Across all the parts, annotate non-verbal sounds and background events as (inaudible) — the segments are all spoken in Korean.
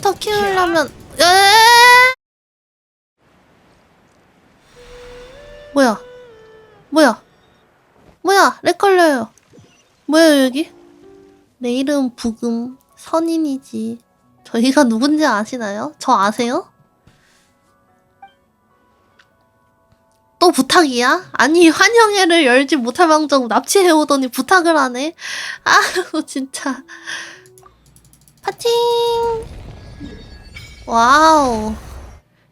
캐릭터 키우려면 에? 뭐야? 뭐야? 뭐야? 렉 걸려요. 뭐야 여기? 내 이름 부금 선인이지. 저희가 누군지 아시나요? 저 아세요? 또 부탁이야? 아니 환영회를 열지 못할 망정 납치해오더니 부탁을 하네. 아우 진짜. 파팅 와우.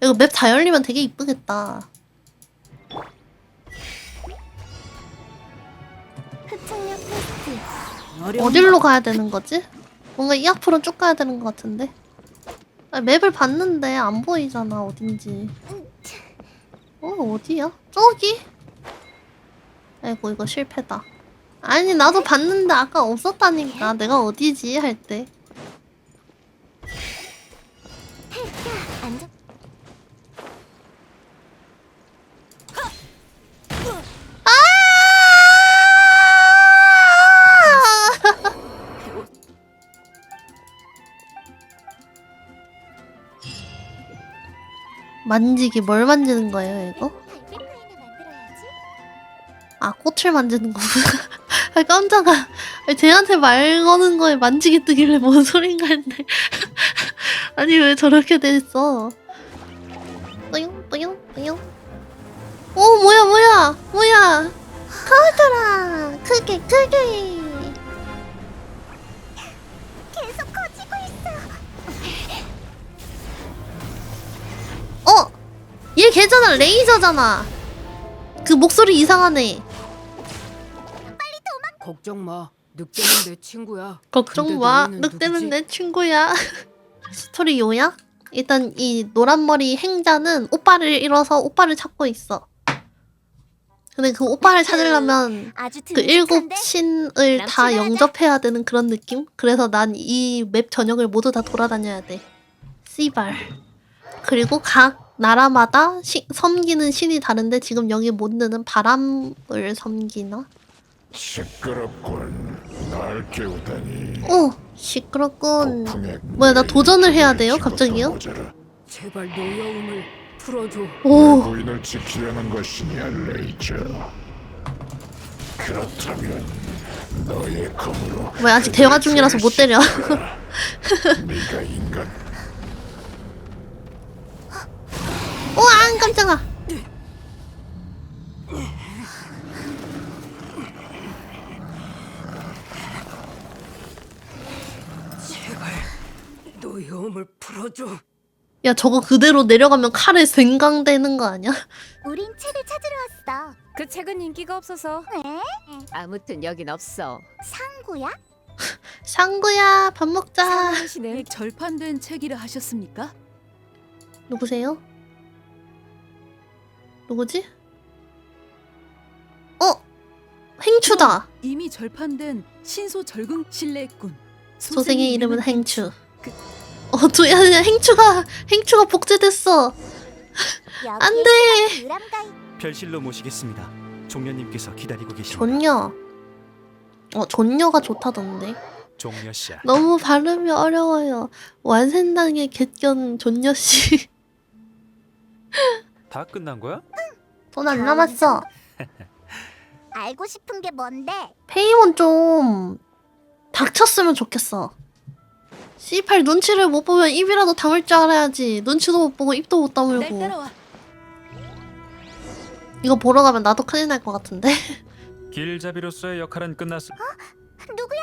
이거 맵 다 열리면 되게 이쁘겠다. 흡착력 테스트. 어디로 가야 되는 거지? 뭔가 이 앞으로 쭉 가야 되는 것 같은데? 아, 맵을 봤는데 안 보이잖아 어딘지. 어 어디야? 저기? 아이고 이거 실패다. 아니 나도 봤는데 아까 없었다니까. 내가 어디지? 할 때 만지기 뭘 만지는 거예요 이거? 아 꽃을 만지는 거구나. (laughs) 아 깜짝아. 아니, 쟤한테 말 거는 거에 만지기 뜨길래 뭔 소린가 했네. (laughs) 아니 왜 저렇게 돼 있어? 뿌용 뿌용 뿌용. 오 뭐야 뭐야 뭐야. 커져라. 크게 크게 걔잖아 레이저잖아 그 목소리 이상하네 걱정 마. 늑대는 내 친구야. 걱정 근데 마 너희는 늑대는 누구지? 내 친구야 (laughs) 스토리 요약? 일단 이 노란머리 행자는 오빠를 잃어서 오빠를 찾고 있어 근데 그 오빠를 찾으려면 아주 그 일곱? 신을 다. 영접해야 되는 그런 느낌? 그래서 난 이 맵 전역을 모두 다 돌아다녀야 돼 씨발 그리고 각 나라마다 시, 섬기는 신이 다른데 지금 여기 몬드는 바람을 섬기나? 시끄럽군. 날 깨우다니. 오 시끄럽군 폭풍의 뭐야, 나 도전을 해야 돼요? 갑자기요? 제발 노여움을 풀어줘. 오 부인을 지키려는 것이냐, 레이저. 그렇다면 너의 검으로 뭐야 아직 대화 중이라서 못 때려 (laughs) 네가 인간 우와 깜짝아 제발 노여움을 풀어줘. 야 저거 그대로 내려가면 칼에 생강되는 거 아니야? 우린 책을 찾으러 왔어. 그 책은 인기가 없어서 왜? 아무튼 여긴 없어. 상구야? 샹구야 밥 먹자 상황시네. 절판된 책이라 하셨습니까? 누구세요? 누구지? 어? 행추다 이미 절판된 신소 절궁 신뢰군. 소생의 이름은 행추 어 두, 야, 야, 행추가 행추가 복제됐어 안돼 유람가이 별실로 모시겠습니다. 종려님께서 기다리고 계십니다. 존녀 어 존녀가 좋다던데 종려 씨. 너무 발음이 어려워요 완센당의 갯견 존녀 씨 (laughs) 다 끝난 거야? 돈 안 남았어 (laughs) 알고 싶은 게 뭔데? 페이몬 좀 닥쳤으면 좋겠어. C8 눈치를 못 보면 입이라도 다물 줄 알아야지. 눈치도 못 보고 입도 못 날 다물고. 따라와. 이거 보러 가면 나도 큰일 날 것 같은데. (laughs) 길잡이로서의 역할은 끝났어. 누구야?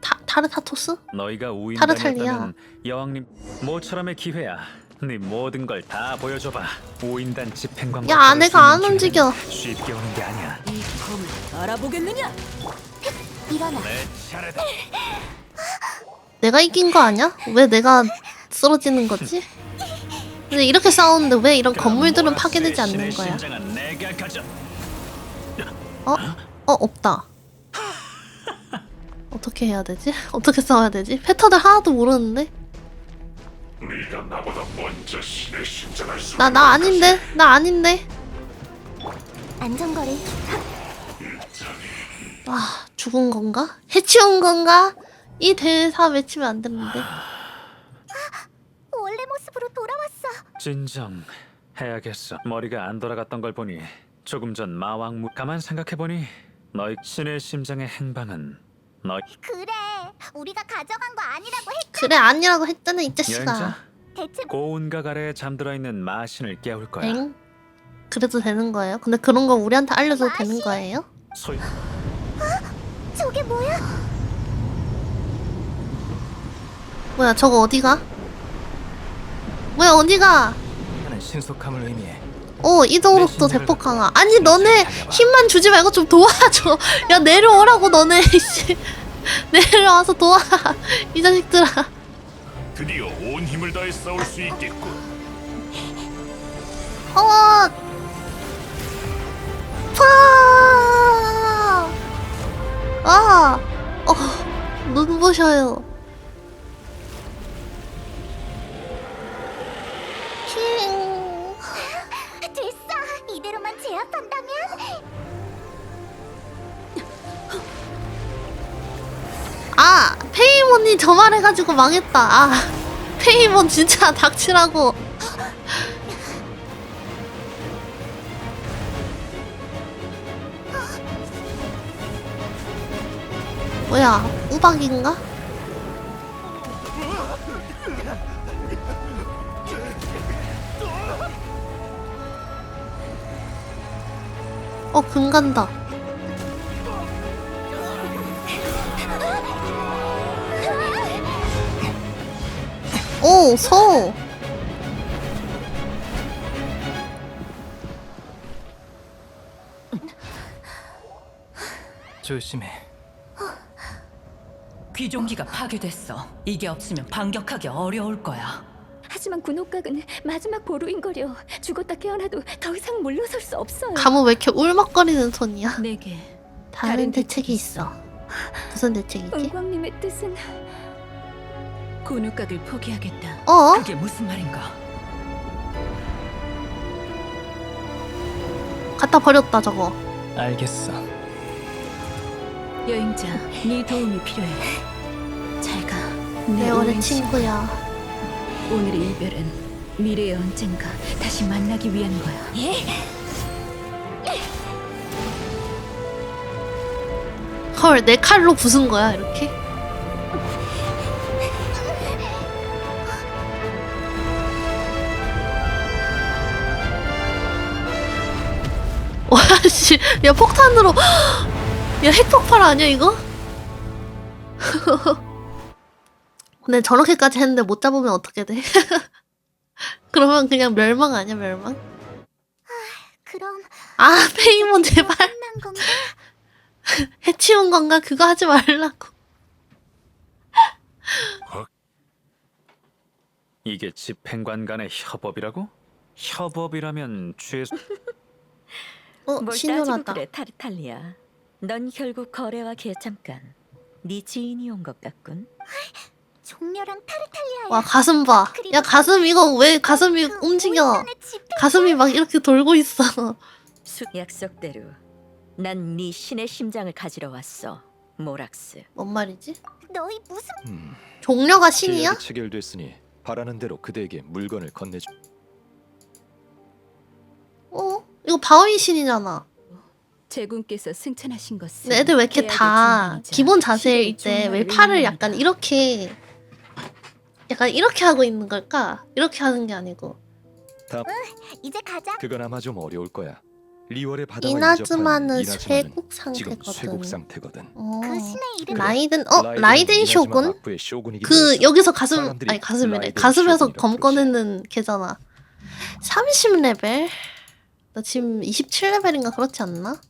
타, 타르타토스? 너희가. 우인단이었다면 여왕님 모처럼의 기회야. 네 모든 걸 다 보여줘봐. 우인단 집행관. 야, 아내가 안 움직여. 쉽게 오는 게 아니야. 이 검을 알아보겠느냐? 일어나. 내 차례다. 내가 이긴 거 아니야? 왜 내가 쓰러지는 거지? 근데 이렇게 싸우는데 왜 이런 건물들은 파괴되지 않는 거야? 심장은 내가 가져. 어? 어, 없다. 어떻게 해야 되지? 어떻게 싸워야 되지? 패턴을 하나도 모르는데? 네가 나보다 먼저 신의 심장을 나, 나 아닌데? 나 아닌데? 안전거리. 아, 죽은 건가? 해치운 건가? 이 대사 외치면 안 되는데. 집으로 돌아왔어. 진정 해야겠어. 머리가 안 돌아갔던 걸 보니 조금 전 마왕무 가만 생각해 보니 너희 신의 심장의 행방은 너희 그래, 우리가 가져간 거 아니라고 했. 그래 아니라고 했잖아 이 자식아. 여행자 대체 고운각 아래에 잠들어 있는 마신을 깨울 거야. 엥? 그래도 되는 거예요? 근데 그런 거 우리한테 알려줘도 되는 거예요? 소위 저게 뭐야? 뭐야 저거 어디가? 뭐야 어디가? 하는 신속함을 의미해. 어 이동록도 대폭 강화. 아니 너네 힘만 주지 말고 좀 도와줘. 야 내려오라고 너네 (laughs) 씨. 내려와서 도와 이 자식들아. 드디어 온 힘을 다해 싸울 수 있겠군. 어. 파. 아. 어. 눈부셔요. 페이몬이 저 말해가지고 망했다. 아 페이몬 진짜 닥치라고. 뭐야 우박인가? 어 금 간다. 오, 소. 조심해. 귀종기가 파괴됐어. 이게 없으면 반격하기 어려울 거야. 하지만 군옥각은 마지막 보루인거려. 죽었다 깨어나도 더 이상 물러설 수 없어요. 가무 왜 이렇게 울먹거리는 손이야? 내게 다른 다른 대책이 있어. 무슨 대책이지? 은광님의 뜻은 군옥각을 포기하겠다. 어? 그게 무슨 말인가? 갖다 버렸다 저거. 알겠어. 여행자, 네 도움이 필요해. 잘 가. 내 오랜 오랜 친구야. 오늘의 이별은 미래의 언젠가 다시 만나기 위한 거야. 헐, 내 칼로 부순 거야 이렇게? 야 폭탄으로, 야 핵폭발 아니야 이거? 근데 저렇게까지 했는데 못 잡으면 어떻게 돼? (laughs) 그러면 그냥 멸망 아니야 멸망? 그럼 아 페이몬 제발 끝난 건가? 해치운 건가 그거 하지 말라고. 이게 집행관 간의 협업이라고? 협업이라면 최소 (laughs) 어 뭘 따지고 신선하다. 그래 타르탈리아. 넌 결국 거래와 개 잠깐 네 지인이 온 것 같군. 종려랑 타르탈리아야. 와 가슴 봐. 야 가슴 이거 왜 가슴이 그 움직여? 가슴이 막 이렇게 돌고 있어. 수 약속대로 난 네 신의 심장을 가지러 왔어. 모락스. 뭔 말이지? 너희 무슨 음, 종려가 신이야? 계약이 체결됐으니 바라는 대로 그대에게 물건을 건네주. 이거 바위 신이잖아. 제군께서 승천하신 것은 근데 애들 왜 이렇게 계약의 다 증명이자 기본 자세일 시대의 때 왜 종말을 팔을 의미합니다. 약간 이렇게 약간 이렇게 하고 있는 걸까? 이렇게 하는 게 아니고 이제 가자. 그건 아마 좀 어려울 거야. 리월의 바다와 이나즈마는 인접한 쇠국 지금 상태거든. 쇠국 상태거든. 어. 그 신의 이름 라이든 어 라이든 이나즈마 쇼군? 그 여기서 가슴 사람들이 아니 가슴이래 라이든 가슴에서 쇼군이라고 검 부르지. 꺼내는 걔잖아 30레벨? 나 지금 27레벨인가 그렇지 않나?